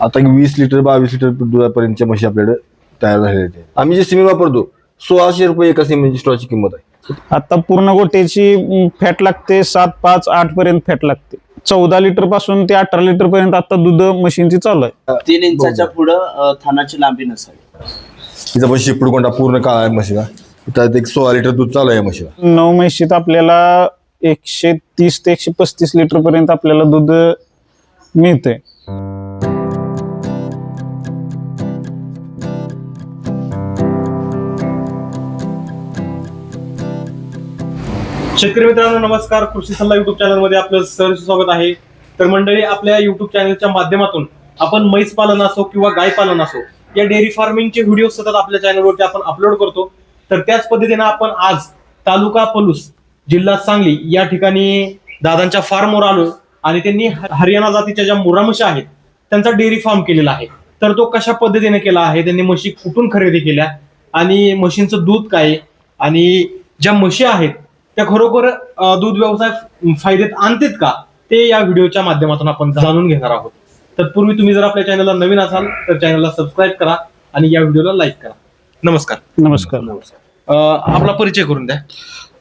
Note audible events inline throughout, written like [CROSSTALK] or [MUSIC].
आता वीस लिटर बावीस लिटर दुधापर्यंतच्या म्हशी आपल्याकडे तयार झालेल्या आहेत. आम्ही जे सिमेंट वापरतो सोळाशे रुपये एका सिमेंटची स्टॉची किंमत आहे. आता पूर्ण गोट्याची फॅट लागते सात पाच आठ पर्यंत फॅट लागते. चौदा लिटरपासून ते अठरा लिटर पर्यंत आता दूध मशीनची चालू आहे. तीन इंचाच्या पुढं थानाची लांबी नसावी. तिचा पण शिपड कोंडा पूर्ण काळा आहे म्हशीला. त्यात एक सोळा लिटर दूध चालू आहे म्हशीला. नऊ म्हशीत आपल्याला एकशे तीस ते एकशे पस्तीस लिटर पर्यंत आपल्याला दूध मिळतंय. शेतकरी मित्रांनो नमस्कार. कृषी सल्ला युट्यूब चॅनलमध्ये आपलं सहर्ष स्वागत आहे. तर मंडळी आपल्या युट्यूब चॅनलच्या माध्यमातून आपण म्हैस पालन असो किंवा गाय पालन असो या डेअरी फार्मिंगचे व्हिडिओ सतत आपल्या चॅनलवरती आपण अपलोड करतो. तर त्याच पद्धतीने आपण आज तालुका पलूस जिल्हा सांगली या ठिकाणी दादांच्या फार्मवर आलो आणि त्यांनी ह- हरियाणा जातीच्या ज्या मुर्रा म्हशी आहेत त्यांचा डेअरी फार्म केलेला आहे. तर तो कशा पद्धतीने केला आहे? त्यांनी म्हशी कुठून खरेदी केल्या? आणि म्हशींचं दूध काय आणि ज्या म्हशी आहेत त्या खरोखर दूध व्यवसाय फायद्यात आणतात का? ते या व्हिडिओच्या माध्यमातून आपण जाणून घेणार आहोत. तत्पूर्वी तुम्ही जर आपल्या चॅनलला नवीन असाल तर चॅनलला सबस्क्राईब करा आणि या व्हिडिओला लाईक करा. नमस्कार. नमस्कार. अं, आपला परिचय करून द्या.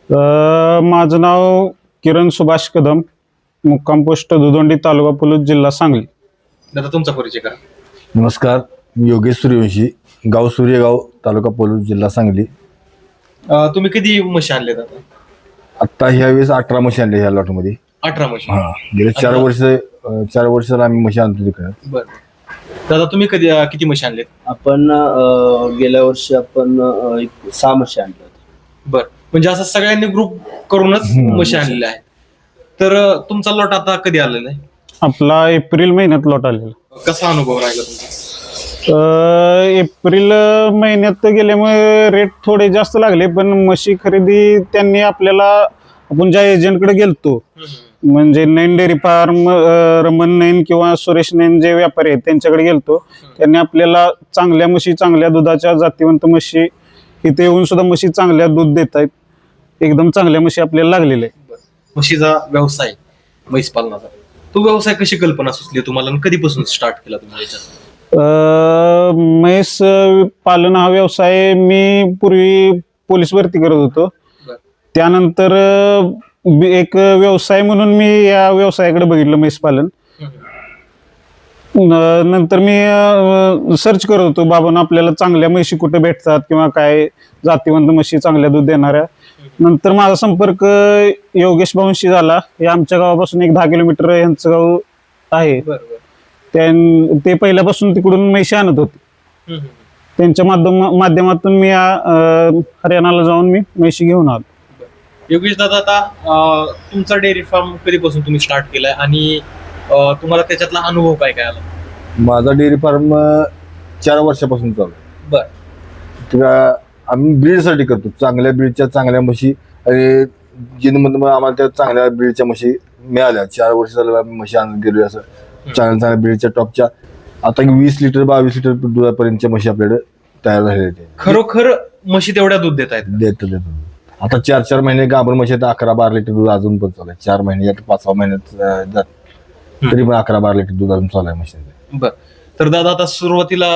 अं, माझं नाव किरण सुभाष कदम मुक्काम पोस्ट दुधोंडी तालुका पुलूस जिल्हा सांगली. दादा तुमचा परिचय करा. नमस्कार मी योगेश सूर्यवंशी गाव सूर्यगाव तालुका पलूस जिल्हा सांगली. तुम्ही कधी म्हशी आणले दादा? आत्ता ह्या वेळेस अठरा म्हशी आणल्या ह्या लॉटमध्ये अठरा म्हशी. हा गेले चार वर्ष अं, चार वर्ष झालं आम्ही म्हशी आणतो तिकडे. बर. दादा तुम्ही कधी अं, किती म्हशी आणलेत आपण अ, गेल्या वर्षी आपण अ, एक सहा म्हशी आणल्या होत्या. बर. म्हणजे असं सगळ्यांनी ग्रुप करूनच म्हशी आणलेल्या आहेत. तर अं, तुमचा लॉट आता कधी आलेला आहे? आपला एप्रिल महिन्यात लॉट आलेला. कसा अनुभव राहिला तुमचा? एप्रिल महिन्यात गेल्यामुळे रेट थोडे जास्त लागले पण म्हशी खरेदी त्यांनी आपल्याला आपण ज्या एजंटकडे गेलतो म्हणजे नैन डेअरी फार्म अं, रमण नैन किंवा सुरेश नैन जे व्यापारी आहेत त्यांच्याकडे गेलतो त्यांनी आपल्याला चांगल्या म्हशी चांगल्या दुधाच्या जातीवंत म्हशी इथे येऊन सुद्धा म्हशी चांगल्या दूध देत आहेत. एकदम चांगल्या म्हशी आपल्याला लागलेल्या आहेत. म्हशीचा व्यवसाय म्हैस पालनाचा. तो व्यवसाय कशी कल्पना सुचली तुम्हाला आणि कधीपासून स्टार्ट केला तुम्ही याच्यात? म्हैस पालन हा व्यवसाय मी पूर्वी पोलीस भरती करत होतो. त्यानंतर एक व्यवसाय म्हणून मी या व्यवसायाकडे बघितलं म्हैस पालन. नंतर मी सर्च करत होतो बाबांना आपल्याला चांगल्या म्हशी कुठे भेटतात किंवा काय जातीवंत म्हशी चांगल्या दूध देणाऱ्या. नंतर माझा संपर्क योगेश भाऊंशी झाला. हे आमच्या गावापासून एक दहा किलोमीटर यांचं गाव आहे. त्यां- ते पहिल्यापासून तिकडून म्हैशी आणत होते. बरं त्यांच्या माध्यम माध्यमातून मी हरियाणाला जाऊन मी म्हैशी घेऊन आलो. योगेश दादा आता तुमचा डेअरी फार्म कधीपासून तुम्ही स्टार्ट केलाय? आणि तुम्हाला त्याच्यातला अनुभव काय काय आला? माझा डेअरी फार्म चार वर्षापासून चालू आहे. बर. किंवा आम्ही ब्रीडसाठी करतो. चांगल्या ब्रीडच्या चांगल्या म्हशी आणि जिनमध्ये मग आम्हाला त्या चांगल्या ब्रीडच्या म्हशी मिळाल्या. चार वर्ष झालं आम्ही म्हशी आणत गेलो असं. चांगल्या चांगल्या ब्रीडच्या टॉपच्या. आता वीस लिटर बावीस लिटर दुधापर्यंतच्या म्हशी आपल्याकडे तयार झालेल्या आहेत. खरोखर म्हशी तेवढ्या दूध देत आहेत देतो देतो. आता चार चार महिने गाभण म्हशी आता अकरा बारा लिटर दूध अजून पण चालू आहे. चार महिने आता पाच सहा महिन्यात अं, जात. तरी पण अकरा बारा लिटर दूध अजून चालू आहे म्हशीचं. बर. तर दादा आता सुरुवातीला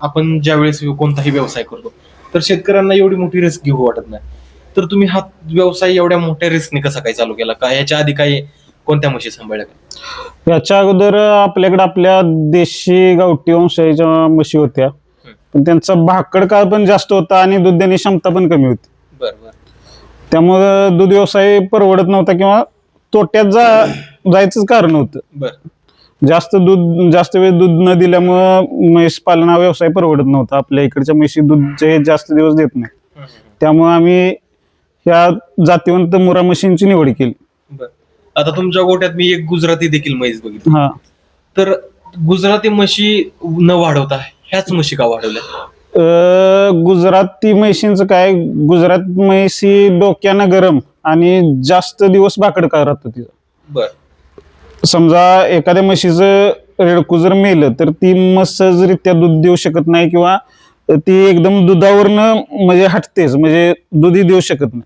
आपण ज्या वेळेस कोणताही व्यवसाय करतो तर शेतकऱ्यांना एवढी मोठी रिस्क घेऊ वाटत नाही. तर तुम्ही हा व्यवसाय एवढ्या मोठ्या रिस्कने कसा काय चालू केला? का याच्या आधी काही कोणत्या म्हशी सांभाळल्या? याच्या अगोदर आपल्याकडे आपल्या देशी गावठी वंशाच्या म्हशी होत्या. पण त्यांचा भाकड काळ पण जास्त होता आणि दूध देण्याची क्षमता पण कमी होती. बर बर. त्यामुळं दूध व्यवसाय परवडत नव्हता किंवा तोट्यात जा जायचंच कारण होतं. बर. जास्त दूध जास्त वेळ दूध न दिल्यामुळं म्हैस पालन हा व्यवसाय परवडत नव्हता. आपल्या इकडच्या म्हशी दूध जे जास्त दिवस देत नाही. त्यामुळे आम्ही ह्या जातीवंत मुरा म्हशींची निवड केली. बर. आता तुमच्या गोट्यात मी एक गुजराती देखील म्हैस बघितली. हा. तर गुजराती म्हशी न वाढवता ह्याच म्हशी का वाढवल्या? अं, गुजराती म्हैशींचं काय गुजरात म्हैसी डोक्यानं गरम आणि जास्त दिवस भाकड का राहतं तिचं? बर. समजा एखाद्या म्हशीचं रेडकू जर मेलं तर ती म्हस सहजरित्या दूध देऊ शकत नाही किंवा ती एकदम दुधावरनं म्हणजे हटतेच म्हणजे दूधही देऊ शकत नाही.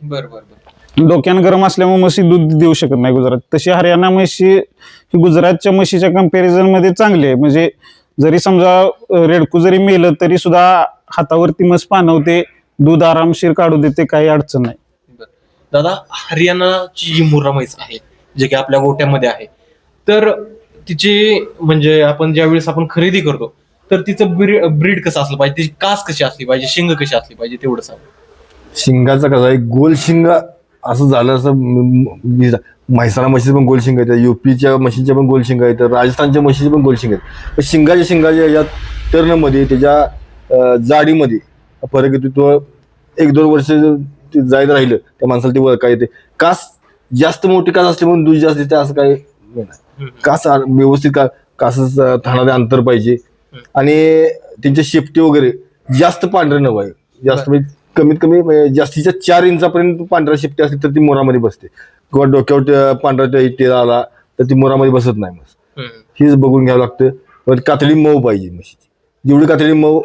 बर बर बर. डोक्यानं गरम असल्यामुळे म्हशी दूध देऊ शकत नाही गुजरात. तशी हरियाणा म्हशी ही गुजरातच्या म्हशीच्या कंपॅरिझनमध्ये चांगली आहे. म्हणजे जरी समजा रेडकू जरी मेलं तरी सुद्धा हातावरती म्हस पाणवते दूध आरामशीर काढू देते काही अडचण नाही. दादा हरियाणाची जी मुर्रा म्हैस आहे जे की आपल्या गोट्यामध्ये आहे तर तिची म्हणजे आपण ज्या वेळेस आपण खरेदी करतो तर तिचं ब्रीड कसं असलं पाहिजे? तिची कास कशी असली पाहिजे? शिंग कशी असली पाहिजे? तेवढं सांग. शिंगाचा कसा आहे? गोल शिंग असं झालं असं म- म- म्हैसाणा म्हशीचे पण गोल शिंग आहेत युपीच्या म्हशीचे पण गोल शिंग आहेत राजस्थानच्या म्हशीचे पण गोल शिंग आहेत पण शिंगाच्या शिंगाच्या याच्यात टर्नमध्ये त्याच्या जाडीमध्ये फरक येतो तो एक दोन वर्ष ते जायत राहिलं त्या माणसाला ते वळका येते. कास जास्त मोठी कास असली म्हणून दूध जास्त येते असं काही कास व्यवस्थित का कास थाणारे अंतर पाहिजे. आणि त्यांच्या शेपटी वगैरे जास्त पांढरे न पाहिजे जास्त म्हणजे कमीत कमी जास्तीच्या चार इंचापर्यंत पांढऱ्या शेपटी असली तर ती मोरामध्ये बसते. किंवा डोक्यावर पांढरा टेर आला तर ती मोरामध्ये बसत नाही मग हेच बघून घ्यावं लागतं. पण कातडी मऊ पाहिजे म्हशीची. जेवढी कातडी मऊ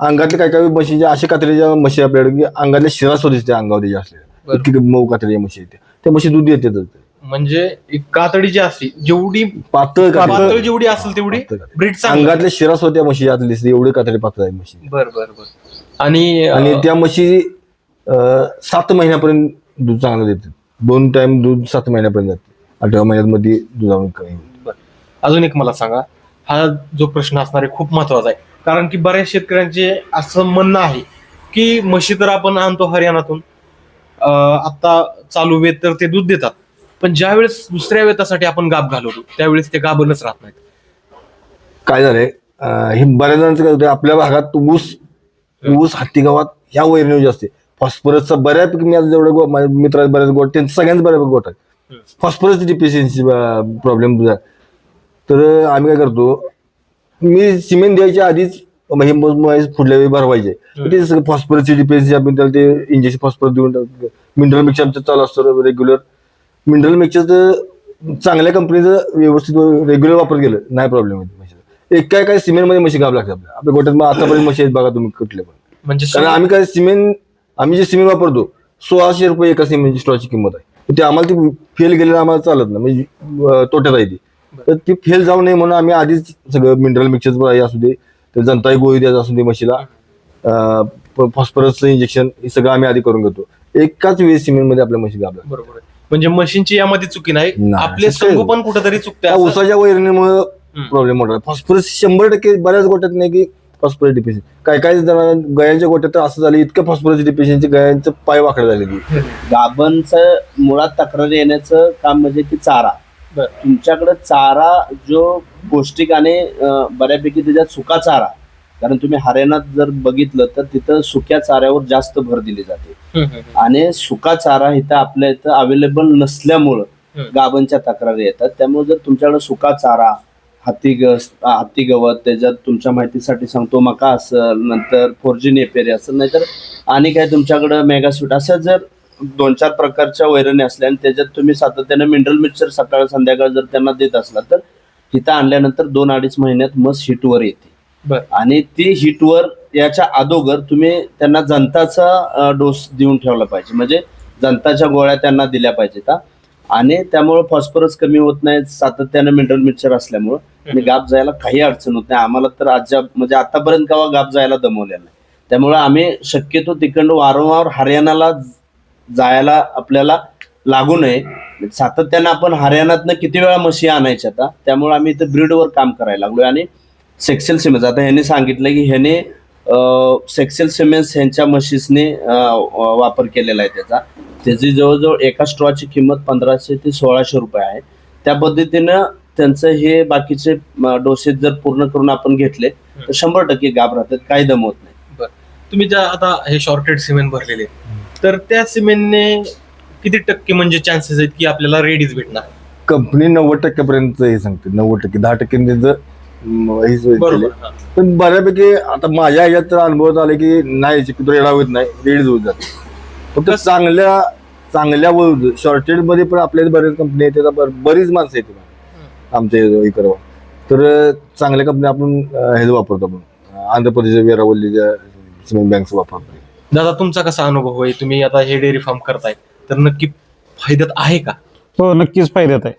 अंगातले काय काय म्हशीचे अशा कातडीच्या म्हशी आपल्याकडे की अंगातल्या शिरा दिसते अंगावर त्याच्या असलेल्या. इतकी मऊ कातडीच्या म्हशी येते. त्या म्हशी दूध येते म्हणजे कातडी जी असली जेवढी पातळ कातडी. पातळ जेवढी असेल तेवढी कातडी. ब्रीड अंगातल्या शिरास होत्या म्हशी आतली दिसते एवढी कातडी पातळ आहे म्हशी. बर बर बर. आणि आणि त्या म्हशी अं, सात महिन्यापर्यंत दूध चांगलं देते दोन टाइम दूध सात महिन्यापर्यंत जाते. अठरा महिन्यामध्ये दुधावरून कमी होते. बर. अजून एक मला सांगा. हा जो प्रश्न असणार आहे खूप महत्त्वाचा आहे. कारण की बऱ्याच शेतकऱ्यांचे असं म्हणणं आहे की म्हशी तर आपण आणतो हरियाणातून. अं, आता चालू वेत तर ते दूध देतात. पण ज्या वेळेस दुसऱ्या वेतासाठी आपण गाब घालवतो त्यावेळेस ते गाभणच राहत नाहीत. काय झालंय? अं, हे बऱ्याच जणांचं काय होतं आपल्या भागात ऊस ऊस हत्ती गावात ह्या वैरणीवर जास्त फॉस्फरसचा बऱ्यापैकी मी जेवढे गो- माझ्या बऱ्याच गोट त्यांचं सगळ्यांचं बऱ्यापैकी गोट आहे. फॉस्फरसची डिफिशियन्सी प्रॉब्लेम तर आम्ही काय करतो मी सिमेंट द्यायच्या आधीच हे म- पुढल्या वेळी भरवायचे. ते फॉस्फरसची डिफिशियन्सी आपण त्याला ते इंजेक्शन फॉस्फरस देऊन मिनरल मिक्सर आमचं चालू असतं रेग्युलर मिनरल मिक्सरचं चांगल्या कंपनीचं व्यवस्थित रेग्युलर वापर केलं. नाही प्रॉब्लेम येत म्हशीचा एक काय काय सिमेंटमध्ये म्हशी गाव लागते आपल्या. आपल्या गोट्यात मग आतापर्यंत म्हशी आहेत बघा तुम्ही कुठले पण. म्हणजे कारण आम्ही काय सिमेंट आम्ही जे सिमेंट वापरतो सोळाशे रुपये एका सिमेंटची स्टॉची किंमत आहे. ते आम्हाला ती फेल गेलेलं आम्हाला चालत नाही. म्हणजे अं, तोट्यात आहे ती. तर ती फेल जाऊ नये म्हणून आम्ही आधीच सगळं मिनरल मिक्सर असू दे तर जनताई गोळी द्यायचं असू दे म्हशीला. फॉस्फरसचं इंजेक्शन हे सगळं आम्ही आधी करून घेतो. एकाच वेळी सिमेंटमध्ये आपल्या म्हशी बरोबर आहे. म्हणजे मशीनची यामध्ये चुकी नाही. नाही, आपले चुकी- संगोपन कुठेतरी चुकते त्या असं. उसाच्या वैरणीमुळे. प्रॉब्लेम मोठा फॉस्फरस शंभर टक्के बऱ्याच गोट्यात नाही की फॉस्फरस डिफिशियन्सी काय काय जण गयांच्या गोट्यात तर असं झालं इतकं फॉस्फरस डिफिशियन्सी गयांचं पाय वाकडे झाले की. गाबांचं मुळात तक्रार येण्याचं काम म्हणजे की चारा. बरं. तुमच्याकडे चारा जो पौष्टिक आणि अं, बऱ्यापैकी त्याच्यात सुका चारा. कारण तुम्ही हरियाणात जर बघितलं तर तिथं सुक्या चाऱ्यावर जास्त भर दिली जाते. आणि सुका चारा इथं आपल्या इथं अवेलेबल नसल्यामुळं. गाबांच्या तक्रारी येतात. त्यामुळे जर तुमच्याकडे सुका चारा हत्ती गस हत्ती गवत त्याच्यात तुमच्या माहितीसाठी सांगतो मका असेल नंतर फोरजी नेपेरी असेल नाहीतर आणि काय तुमच्याकडं मेगास्वीट असं जर दोन चार प्रकारच्या वैरणी असल्या आणि त्याच्यात तुम्ही सातत्याने मिनरल मिक्सर सकाळ संध्याकाळ जर त्यांना देत असला तर तिथं आणल्यानंतर दोन अडीच महिन्यात मस हिटवर येते बर. आणि ती हिटवर याच्या अगोदर तुम्ही त्यांना जंताचा डोस देऊन ठेवला पाहिजे म्हणजे जंताच्या गोळ्या त्यांना दिल्या पाहिजेत हा. आणि त्यामुळे फॉस्फरस कमी होत नाही सातत्यानं मिनरल मिक्सर असल्यामुळं. आणि गाप जायला काही अडचण होत नाही. आम्हाला तर अद्याप म्हणजे आतापर्यंत केव्हा गाप जायला दमवलेला नाही. त्यामुळे आम्ही शक्यतो तिकडं वारंवार हरियाणाला जायला आपल्याला लागू नये. सातत्यानं आपण हरियाणातनं किती वेळा म्हशी आणायच्या आता त्यामुळे आम्ही इथं ब्रीडवर काम करायला लागलोय. आणि सेक्सेल सिमेज आता ह्याने सांगितलं की ह्याने सेक्सेल सिमेंस ह्यांच्या म्हशीसने अं, वापर केलेला आहे त्याचा. त्याची जवळजवळ एका स्ट्रॉची किंमत पंधराशे ते सोळाशे रुपये आहे. त्या पद्धतीनं त्यांचं हे बाकीचे डोसेस जर पूर्ण करून आपण घेतले तर शंभर टक्के गाभ राहतात काही दमवत नाही. तुम्ही ज्या आता हे शॉर्टेड सिमेंट भरलेले तर त्या सिमेंटने किती टक्के म्हणजे चान्सेस आहेत की आपल्याला रेडीच भेटणार? कंपनी नव्वद टक्क्यापर्यंत हे सांगते नव्वद टक्के. दहा टक्के त्यांचं बरोबर. पण बऱ्यापैकी आता माझ्या ह्याच्यात तर अनुभवात आले की नाही रेडा होत नाही रेडीच होत जाते. फक्त चांगल्या चांगल्या शॉर्टेडमध्ये पण आपल्या इथे बऱ्याच कंपनी आहेत त्याचा बर- बरीच माणसं आहेत आमच्या इकडं. तर चांगल्या कंपनी आपण अं, हे वापरतो आपण. आंध्र प्रदेश वेरावल्लीच्या सिमेंट बँकचं वापरतो. दादा तुमचा कसा अनुभव आहे? तुम्ही आता हे डेअरी फार्म करताय तर नक्की फायद्यात आहे का? हो नक्कीच फायद्यात आहे.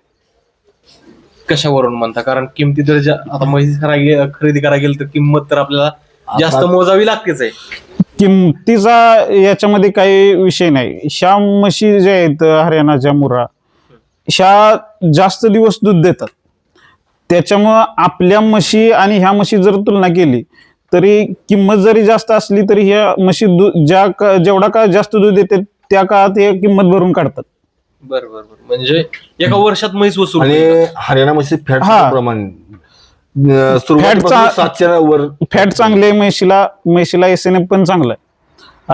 कशावरून म्हणता? कारण किमती तर ज्या- आता म्हैस खरा- खरेदी करायला गेलं तर किंमत तर आपल्याला जास्त मोजावी लागतेच आहे. किमतीचा याच्यामध्ये काही विषय नाही. ह्या म्हशी ज्या आहेत हरियाणाच्या मुरा ह्या जास्त दिवस दूध देतात. त्याच्यामुळं आपल्या म्हशी आणि ह्या म्हशी जर तुलना केली तरी किंमत जरी जास्त असली तरी ह्या म्हशी दू ज्या का जेवढा काळ जास्त दूध देते त्या काळात हे किंमत भरून काढतात. बर बर बर. म्हणजे एका वर्षात म्हैस वसूल आणि होईल. हरियाणा म्हशी फॅट हा. प्रमाण अं, सुरुवातीपासून फॅटचा- सातच्या वर फॅट चांगले आहे म्हशीला म्हशीला एस एन एफ पण चांगला आहे.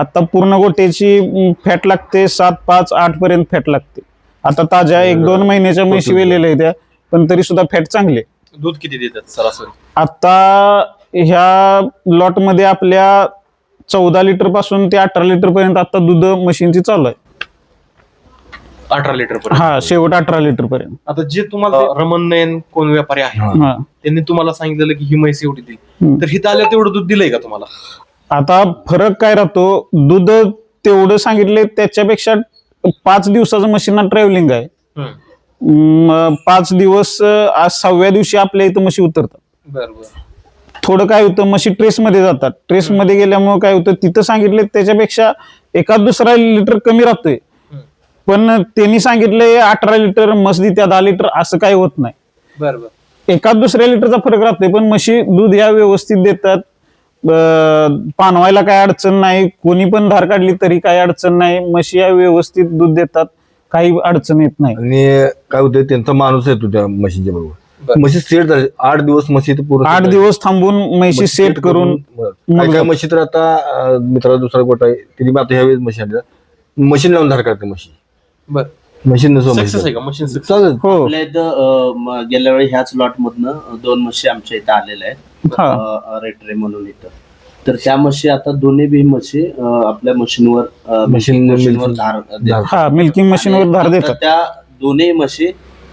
आता पूर्ण गोट्याची फॅट लागते सात पाच आठ पर्यंत फॅट लागते. आता ताज्या एक दोन महिन्याच्या म्हशी वेलेल्या आहेत त्या पण तरी सुद्धा फॅट चांगले आहे. दूध किती देतात सरासरी? आता ह्या लॉटमध्ये आपल्या चौदा लिटरपासून ते अठरा लिटर पर्यंत आता दूध मशीनची चालू आहे. अठरा लिटर पर्यंत. हा शेवट अठरा लिटर पर्यंत. आता जे तुम्हाला रमण नयन कोण व्यापारी आहे हा. हा. त्यांनी तुम्हाला सांगितलेलं की ही म्हैस एवढी दिली. तर हिथं आल्यावर तेवढं दूध दिलंय का तुम्हाला? आता फरक काय राहतो दूध तेवढं सांगितले त्याच्यापेक्षा पाच दिवसाचं मशीनला ट्रॅव्हलिंग आहे. म, पाच दिवस आज सहाव्या दिवशी आपल्या इथं म्हशी उतरतात. थोडं काय होतं म्हशी ट्रेसमध्ये जातात. ट्रेसमध्ये गेल्यामुळे काय होतं तिथं सांगितले त्याच्यापेक्षा एखाद दुसरा लिटर कमी राहतोय. पण त्यांनी सांगितले अठरा लिटर मसदी त्या दहा लिटर असं काही होत नाही. बर बर एकाच दुसऱ्या लिटरचा फरक राहतोय पण म्हशी दूध ह्या व्यवस्थित देतात. पानवायला काय अडचण नाही कोणी पण धार काढली तरी काही अडचण नाही म्हशी या व्यवस्थित दूध देतात काही अडचण येत नाही. आणि काय होतं त्यांचा माणूस येतो त्या म्हशीच्या बरोबर. बरं. म्हशी सेट झाली आठ दिवस म्हशी इथं पूर्ण आठ दिवस थांबून म्हशी सेट करून. काय काय मग- म्हशी तर आता मित्राला दुसरा गोटा आहे तिने आता ह्यावेळेस म्हशी आणल्या. मशीन लावून धार काढते म्हशी. बर. मशीन नसो सक्सेस आहे का? मशीन सक्सेस चालेल. हो. आपल्या इथं अं, म- गेल्या वेळी ह्याच लॉट मधनं दोन म्हशी आमच्या इथं आलेल्या आहेत. हा. रेटरे म्हणून इथं. तर त्या म्हशी आता दोन्ही बी म्हशी अं, आपल्या मशीनवर मशीन- मशीनवर धार देतात. हा मिल्किंग मशीनवर धार आणि देतात. आता त्या दोन्ही म्हशी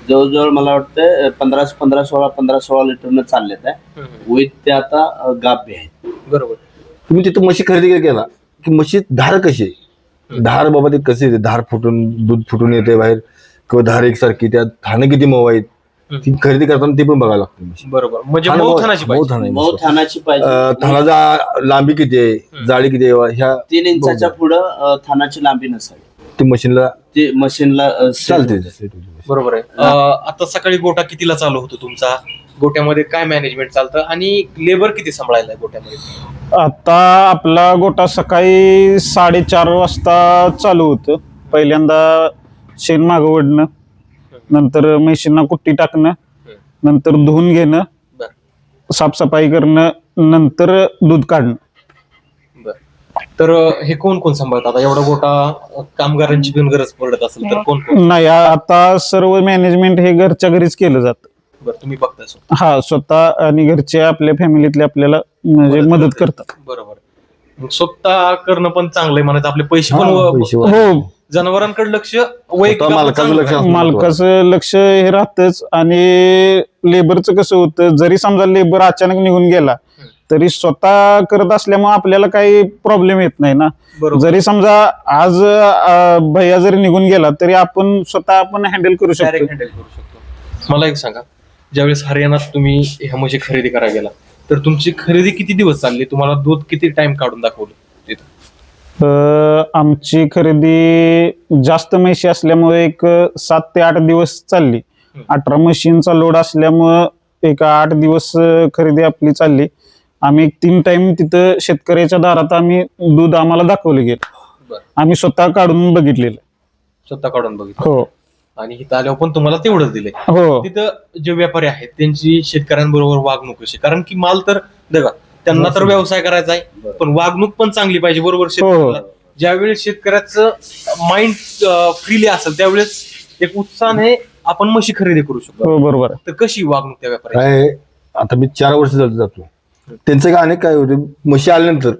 जवळजवळ मला वाटतं पंधरा पंधरा सोळा पंधरा सोळा लिटरनं चालल्यात आहे. विथ त्या आता अं, गाभ बी आहेत. बरोबर. तुम्ही तिथं म्हशी खरेदी केला की म्हशी धार कशी आहे? धार बाबा ते कशी येते? धार फुटून दूध फुटून येते बाहेर किंवा धार एकसारखी त्यात थानं किती मऊ आहेत ती खरेदी करताना ते पण बघावं लागतं बरोबर. म्हणजे थानं मऊ मऊ- थानाची मऊ पाहिजे. थान आहे मऊ म्हशीचं. थानाची अं, पाहिजे. थानाचा लांबी किती आहे? जाडी किती आहे? ह्या तीन इंचाच्या पुढं अं, थानाची लांबी नसावी. ती मशीनला ते मशीनला चालते. बरोबर आहे. अं, आता सकाळी गोटा कितीला चालू होतो तुमचा? गोट्यामध्ये काय मॅनेजमेंट चालतं आणि लेबर किती सांभाळायला आहे गोट्यामध्ये? आता आपला गोटा सकाळी साडेचार वाजता चालू होतं. पहिल्यांदा शेण मागवडणं नंतर म्हशींना कुट्टी टाकणं नंतर धुवून घेणं साफसफाई करणं नंतर दूध काढणं. बर. तर अं, हे कोण कोण सांभाळतात आता एवढा गोटा कामगारांची पण गरज पडत असेल तर कोण कोण? नाही आ- आता सर्व मॅनेजमेंट हे घरच्या घरीच केलं जातं. बरं तुम्ही बघताय स्वतः. हा स्वतः आणि घरचे आपल्या फॅमिलीतले आपल्याला म्हणजे मदत करतात. बरोबर. मग स्वतः करणं पण चांगलं आहे म्हणायचं. आपले पैसे पण हा, व- हो. जनावरांकडे लक्ष वैयक्तिक स्वतः आपण मालकाचं लक्ष. असतं. मालकाचं लक्ष हे राहतच. आणि लेबरचं कसं होतं जरी समजा लेबर अचानक निघून गेला तरी स्वतः करत असल्यामुळे आपल्याला काही प्रॉब्लेम येत नाही ना. बरोबर. जरी समजा आज अं, भैया जरी निघून गेला तरी आपण स्वतः आपण हँडल करू शकतो. डायरेक्ट हँडल करू शकतो. मला एक सांगा. ज्यावेळेस हरियाणात तुम्ही ह्या म्हशी खरेदी करायला गेला तर तुमची खरेदी किती दिवस चालली? तुम्हाला दूध किती टाइम काढून दाखवलं तिथं? अं, आमची खरेदी जास्त म्हशी असल्यामुळे एक सात ते आठ दिवस चालली. अठरा म्हशींचा लोड असल्यामुळं एक आठ दिवस अं, खरेदी आपली चालली. आम्ही एक तीन टाइम तिथं शेतकऱ्याच्या दारात आम्ही दूध आम्हाला दाखवलं गेलं. बरं. आम्ही स्वतः काढून बघितलेलं. स्वतः काढून बघितलं. हो. आणि इथं आल्यावर पण तुम्हाला तेवढंच दिलंय. हो. तिथं जे व्यापारी आहेत त्यांची शेतकऱ्यांबरोबर वागणूक कशी कारण की माल तर बघा त्यांना तर व्यवसाय करायचा आहे पण वागणूक पण चांगली पाहिजे बरोबर शेतकऱ्याला. ज्यावेळेस शेतकऱ्याचं माइंड फ्रीली असेल त्यावेळेस एक उत्साहाने आपण म्हशी खरेदी करू शकतो. हो बरोबर. तर कशी वागणूक त्या व्यापारी काय आता मी चार वर्ष जातो जातो. त्यांचं काय अनेक काय होते म्हशी आल्यानंतर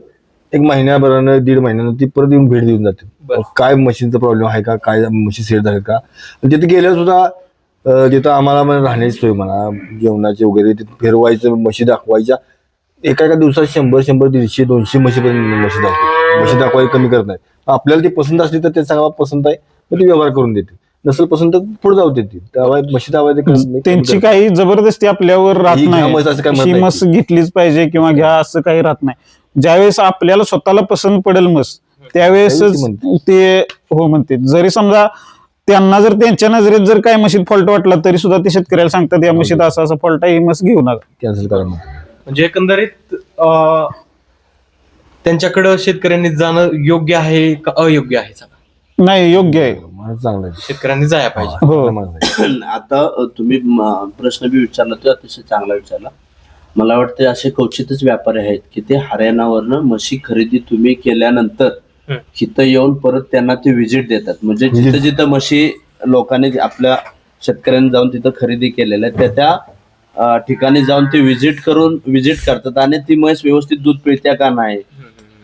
एक महिन्याभरानं दीड महिन्यानं ती परत येऊन भेट देऊन जाते. काय मशीनचा प्रॉब्लेम आहे का? काय म्हशी सेट झाले का? तिथे गेल्यावर सुद्धा तिथं आम्हाला म्हणजे राहण्याची सोय म्हणा जेवणाची वगैरे तिथे फिरवायचं म्हशी दाखवायच्या एका एका दिवसात शंभर शंभर दीडशे दोनशे म्हशी पर्यंत म्हशी दाखवते म्हशी दाखवायला कमी करत नाही आपल्याला ती पसंत असली तर ते सांगा पसंत आहे तर ती व्यवहार करून देते नसेल पसंत पुढे जाऊ म्हशी दावा त्यांची काही जबरदस्ती आपल्यावर राहत नाही. मस घेतलीच पाहिजे किंवा घ्या असं काही राहत नाही. ज्यावेळेस आपल्याला स्वतःला पसंत पडेल मस त्यावेळेस ती हो म्हणते. जरी समजा त्यांना जर त्यांच्या नजरेत जर काय म्हशीत फॉल्ट वाटला तरी सुद्धा ते शेतकऱ्याला सांगतात या म्हशीत असा असा फॉल्ट आहे ही मस घेऊ नका. कॅन्सल करा. म्हणजे एकंदरीत अं, त्यांच्याकडं शेतकऱ्यांनी जाणं योग्य आहे का अयोग्य आहे? सांगा. नाही योग्य आहे. मला चांगलं आहे. शेतकऱ्यांनी जाया पाहिजे. हो. मला आहे. [CLEARS THROAT] आता अ, तुम्ही म, प्रश्न बी विचारला तो अतिशय चांगला विचारला. मला वाटतं असे क्वचितच व्यापारी आहेत की ते हरियाणावरनं म्हशी खरेदी तुम्ही केल्यानंतर इथं येऊन परत त्यांना ते व्हिजिट देतात. म्हणजे जिथं जिथं म्हशी लोकांनी आपल्या शेतकऱ्यांनी जाऊन तिथं खरेदी केलेल्या आहेत, त्या त्या ठिकाणी जाऊन ते व्हिजिट करून व्हिजिट करतात आणि ती म्हैस व्यवस्थित दूध पिळत्या का नाही?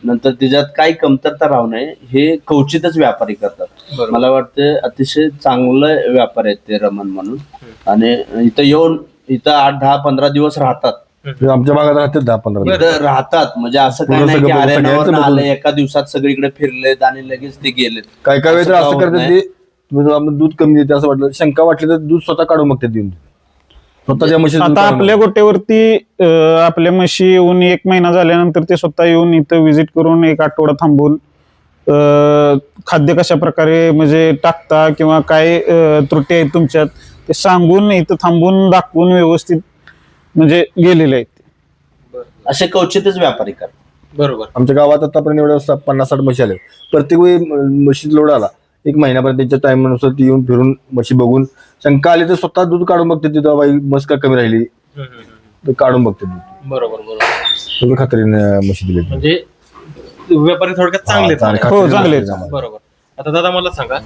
नंतर त्याच्यात काही कमतरता राहू नये हे क्वचितच व्यापारी करतात. मला वाटतं अतिशय चांगलं व्यापार आहेत ते रमण म्हणून. आणि इथं येऊन इथं आठ दहा पंधरा दिवस राहतात. आमच्या भागात राहते दहा पंधरा दिवस. राहतात. म्हणजे असं काही पूर्ण नाही की सगळं सगळ्यांचं आले एका दिवसात सगळीकडे फिरलेत आणि लगेच ते गेलेत. काय काय तर असं करतात. ते तुम्ही आम्हाला दूध कमी देते असं वाटलं. शंका वाटली तर दूध स्वतः काढून बघते देऊन. स्वतःच्या म्हशी आता आपल्या गोट्यावरती अं, आपल्या म्हशी येऊन एक महिना झाल्यानंतर ते स्वतः येऊन इथं व्हिजिट करून एक आठवडा थांबून अं, खाद्य कशा प्रकारे म्हणजे टाकता किंवा काय अं, त्रुटी आहेत तुमच्यात ते सांगून इथं थांबून दाखवून व्यवस्थित म्हणजे गेलेले आहेत. असे क्वचितच व्यापारी करतात. बरोबर. आमच्या गावात आतापर्यंत एवढ्या सा- पन्नास साठ म्हशी आले प्रत्येक वेळी म- म्हशीत लोड आला. एक महिन्यापर्यंत त्यांच्या टाइमनुसार ती येऊन फिरून म्हशी बघून शंका आली तर स्वतः दूध काढून बघते तिथं बाई मस्त का कमी राहिली? तर काढून बघते दूध. बरोबर बरोबर. सगळं खात्रीने म्हशी दिली म्हणजे व्यापारी थोडक्यात चांगले आहेत. हो, चांगले आहेत. बरोबर. आता दादा मला सांगा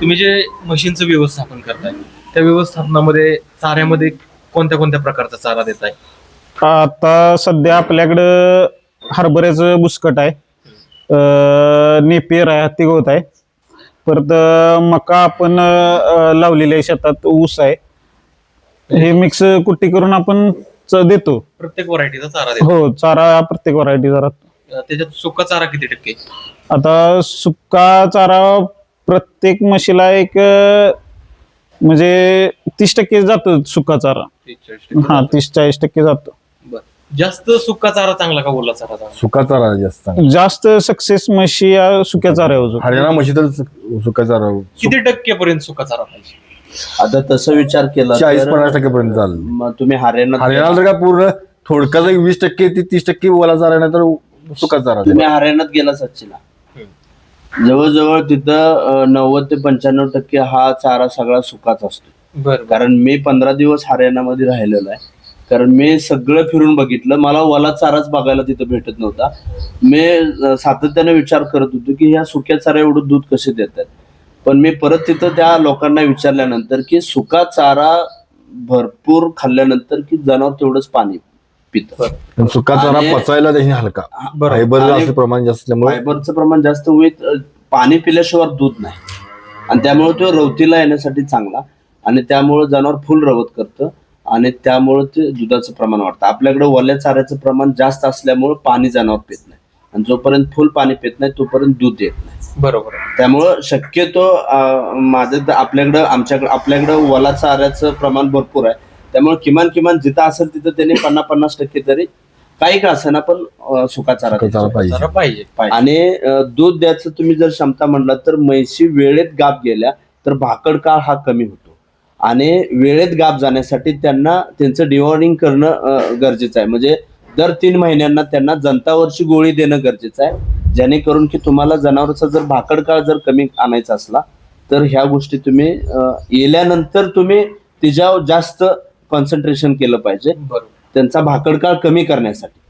तुम्ही जे मशीनचं व्यवस्थापन करताय त्या व्यवस्थापनामध्ये चाऱ्यामध्ये कोणत्या कोणत्या प्रकारचा चारा देताय आता सध्या आपल्याकडं हरभऱ्याचं बुसकट आहे. अं, नेपियर आहे हत्ती गवत आहे. परत अं, मका आपण अं, लावलेली आहे शेतात ऊस आहे. हे मिक्स कुट्टी करून आपण च- देतो. प्रत्येक व्हरायटीचा चारा देतो. हो चारा प्रत्येक व्हरायटी जरा त्याच्यात सुका चारा किती टक्के? आता सुका चारा प्रत्येक म्हशीला एक अं, म्हणजे तीस टक्के जातो सुका चारा. हा तीस चाळीस टक्के जातो. बरं. जास्त सुका चारा चांगला का ओला चारा चांगला? सुका चारा जास्त चांगला. जास्त सक्सेस म्हशी या सुक्या चाऱ्यावर हरियाणा म्हशी तर सुका चारा किती टक्केपर्यंत सुका चारा पाहिजे? आता तसं विचार केला चाळीस पन्नास टक्केपर्यंत चालेल. मग तुम्ही हरियाणात हरियाणा तर काय पूर्ण थोडक्यात एक वीस टक्के ते तीस टक्के ओला चारा नाही तर सुका चारा तुम्ही हरियाणात गेला सचिला जवळजवळ तिथं अं, नव्वद ते पंच्याण्णव टक्के हा चारा सगळा सुकाच असतो. बरं कारण मी पंधरा दिवस हरियाणामध्ये राहिलेलो आहे. कारण मी सगळं फिरून बघितलं. मला वाला चाराच बघायला तिथं भेटत नव्हता. मी सातत्याने विचार करत होतो की ह्या सुक्या चारा एवढं दूध कसे देतात पण मी परत तिथं त्या लोकांना विचारल्यानंतर की सुका चारा भरपूर खाल्ल्यानंतर की जनावर तेवढंच पाणी पितं. पण सुका चारा पचायला हलका. फायबर प्रमाण जास्त असल्यामुळे फायबरचं प्रमाण जास्त होईल पाणी पिल्याशिवाय दूध नाही. आणि त्यामुळे तो रवतीला येण्यासाठी चांगला. आणि त्यामुळे जनावर फुल रवत करतं आणि त्यामुळे ते दुधाचं प्रमाण वाढतं. आपल्याकडे ओल्या चाऱ्याचं प्रमाण जास्त असल्यामुळे पाणी जनावर पित नाही. आणि जोपर्यंत फुल पाणी पित नाही तोपर्यंत दूध येत नाही. बरोबर. त्यामुळं शक्यतो माझं तर आपल्याकडं आमच्याकडं आपल्याकडं ओला चाऱ्याचं प्रमाण भरपूर आहे. त्यामुळे किमान किमान जिथं असेल तिथं त्यांनी पन्नास पन्नास टक्के तरी काही का असेना पण सुका चारा पाहिजे. आणि दूध द्यायचं तुम्ही जर क्षमता म्हणला तर म्हैशी वेळेत गाप गेल्या तर भाकड काळ हा कमी होतो. आणि वेळेत गाप जाण्यासाठी त्यांना त्यांचं डिवॉर्निंग करणं गरजेचं आहे. म्हणजे दर तीन महिन्यांना त्यांना जंतावरची गोळी देणं गरजेचं आहे. जेणेकरून की तुम्हाला जनावरांचा जर भाकड काळ जर कमी आणायचा असला तर ह्या गोष्टी तुम्ही येल्यानंतर तुम्ही तिच्यावर जास्त कॉन्सन्ट्रेशन केलं पाहिजे. त्यांचा भाकडकाळ कमी करण्यासाठी.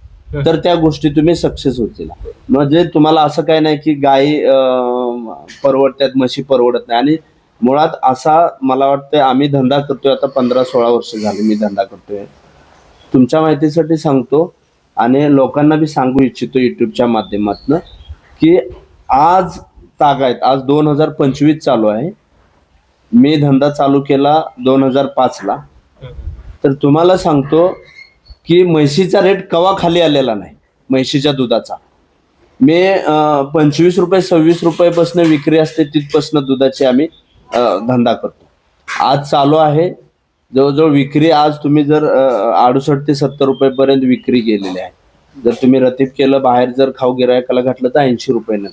तर त्या गोष्टी तुम्ही सक्सेस होतील म्हणजे तुम्हाला असं काय नाही की गायी परवडतात म्हशी परवडत नाही. आणि मुळात असा मला वाटतं आम्ही धंदा करतोय आता पंधरा सोळा वर्ष झाली मी धंदा करतोय. तुमच्या माहितीसाठी सांगतो आणि लोकांना बी सांगू इच्छितो युट्यूबच्या माध्यमातून की आज ताग आहेत आज दोन हजार पंचवीस चालू आहे. मी धंदा चालू केला दोन हजार पाचला. तर तुम्हाला सांगतो की म्हशीचा रेट कवा खाली आलेला नाही म्हशीच्या दुधाचा. मी पंचवीस रुपये सव्वीस रुपयापासून विक्री असते तिथपासून दुधाची आम्ही धंदा करतो. आज चालू आहे. जवळजवळ विक्री आज तुम्ही जर अडुसष्ट ते सत्तर रुपयेपर्यंत विक्री केलेली आहे. जर तुम्ही रतीब केलं बाहेर जर खाऊ गिरायकाला घातलं तर ऐंशी रुपयाने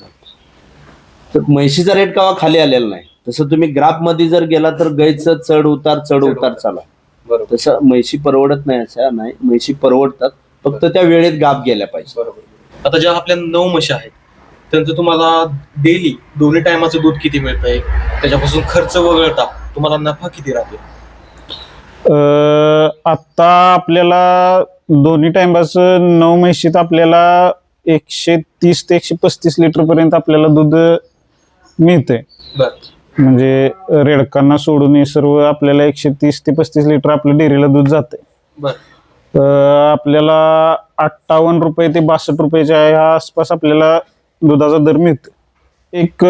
तर म्हैशीचा रेट केव्हा खाली आलेला नाही. तसं तुम्ही ग्राफमध्ये जर गेला तर गाईचं चढ उतार चढ उतार चालू तसं म्हैशी परवडत नाही असं नाही. म्हैशी परवडतात. फक्त त्या वेळेत गाप गेल्या पाहिजे. बरोबर. आता ज्या आपल्या नऊ म्हशी आहेत त्यांचं तुम्हाला डेली दोन्ही टायमाचं दूध किती मिळतंय? त्याच्यापासून खर्च वगळता तुम्हाला नफा किती राहतो आता आपल्याला दोन्ही टाइमाच नऊ म्हशीत आपल्याला एकशे तीस ते एकशे पस्तीस लिटर पर्यंत आपल्याला दूध मिळतंय. बर. म्हणजे रेडकांना सोडून हे सर्व आपल्याला एकशे तीस ते पस्तीस लिटर आपल्या डेअरीला दूध जाते आपल्याला अठ्ठावन्न रुपये ते बासष्ट रुपयाच्या ह्या आसपास आपल्याला दुधाचा दर मिळतो एक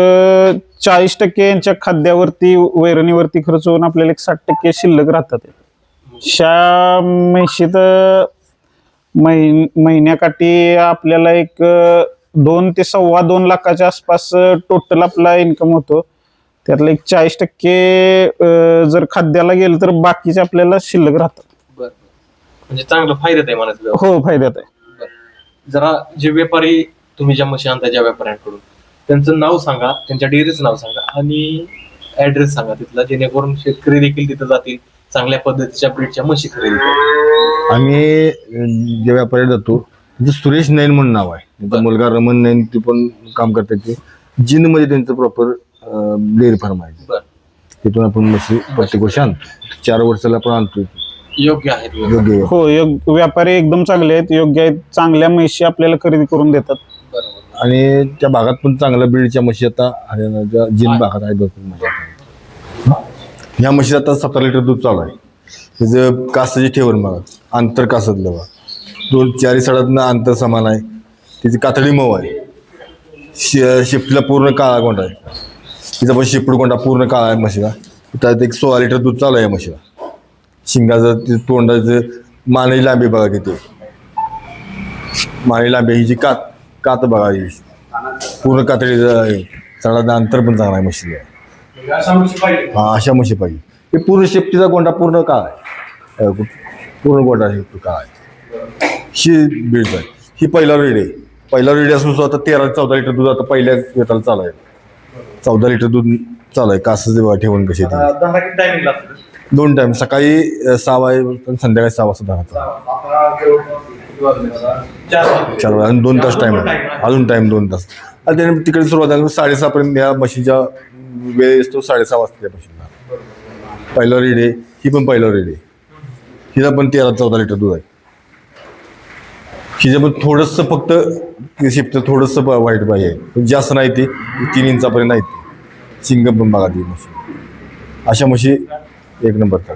चाळीस टक्के यांच्या खाद्यावरती वैरणीवरती खर्च होऊन आपल्याला एक साठ टक्के शिल्लक राहतात. शा म्हशीत अं, मै महिन्याकाठी आपल्याला एक दोन ते सव्वा दोन लाखाच्या आसपास टोटल आपला इन्कम होतो. त्यातलं एक चाळीस टक्के जर खाद्याला गेलं तर बाकीचे आपल्याला शिल्लक राहतात. म्हणजे चांगलं फायद्यात आहे म्हणायचं हो फायद्यात आहे. जरा जे व्यापारी तुम्ही ज्या म्हशी आणता ज्या व्यापाऱ्यांकडून त्यांचं नाव सांगा त्यांच्या डेअरीचं नाव सांगा आणि ऍड्रेस सांगा तिथला जेणेकरून शेतकरी देखील तिथं जातील चांगल्या पद्धतीच्या ब्रीडच्या म्हशी खरेदी करतील. आम्ही जे व्यापारी जातो तिथे सुरेश नैन म्हणून नाव आहे. त्यांचा. मुलगा रमण नैन ते पण काम करतात ते जिनमध्ये त्यांचं प्रॉपर डेअरी फार्म आहे. बरं. तिथून आपण म्हशी प्रत्येक वर्षी आणतो. चार वर्षाला पण आणतो योग्य आहेत. हो योग व्यापारी एकदम चांगले आहेत. योग्य आहेत. चांगल्या म्हशी आपल्याला खरेदी करून देतात. आणि त्या भागात पण चांगल्या ब्रीडच्या म्हशी आता हरियाणाच्या जिन भागात आहेत भरपूर म्हशी आता. ह्या म्हशी आता सतरा लिटर दूध चालू आहे. त्याचं कासाची ठेवण बघा अंतर कासतलं बघा. दोन चारी सडातनं अंतर समान आहे. तिची कातडी मऊ आहे. शि शिफ्टला पूर्ण काळा कोंडा आहे. तिचा पण शिपड कोंडा पूर्ण काळा आहे म्हशीला त्यात एक सोळा लिटर दूध चालू आहे म्हशीला शिंगाचं ते तोंडाचं मानही लांबी बघा किती. माळी लांबी ही जी कात कात बघा ही. पूर्ण कातडीचं आहे सगळा अंतर पण चांगला आहे म्हशीला हा अशा म्हशी पाहिजे. हे पूर्ण शेपटीचा गोंडा पूर्ण काळ आहे. अं, पूर्ण गोंडा हे काळ आहे. ही बीड आहे. ही पहिला रेड आहे. पहिला रेडी असून सुद्धा आता तेरा चौदा लिटर दूध आता पहिल्याच वेताला चालू आहे. चौदा लिटर दूध चालू आहे. कासच ठेवून कशी आहे ती. दहा किती टायमिंग लागतो दोन टाइम सकाळी अं, सहा वाजे आणि संध्याकाळी सहा वाजता दहा. चार आणि दोन तास टाइम आहे अजून टाइम दोन तास. आणि त्याने तिकडे सुरुवात झाली. साडेसहा पर्यंत या म्हशीच्या वेळ असतो साडेसहा वाजता त्या म्हशीला पहिला रेड आहे. ही पण पहिला रेड आहे. हिला पण तेरा चौदा लिटर दूध आहे. हिचं पण थोडंसं फक्त शिफ्ट थोडंसं व्हाईट बाई आहे. जास्त नाही ती. तीन इंचापर्यंत नाही ती. सिंगम पण बघा ती म्हशी अशा म्हशी एक नंबर तर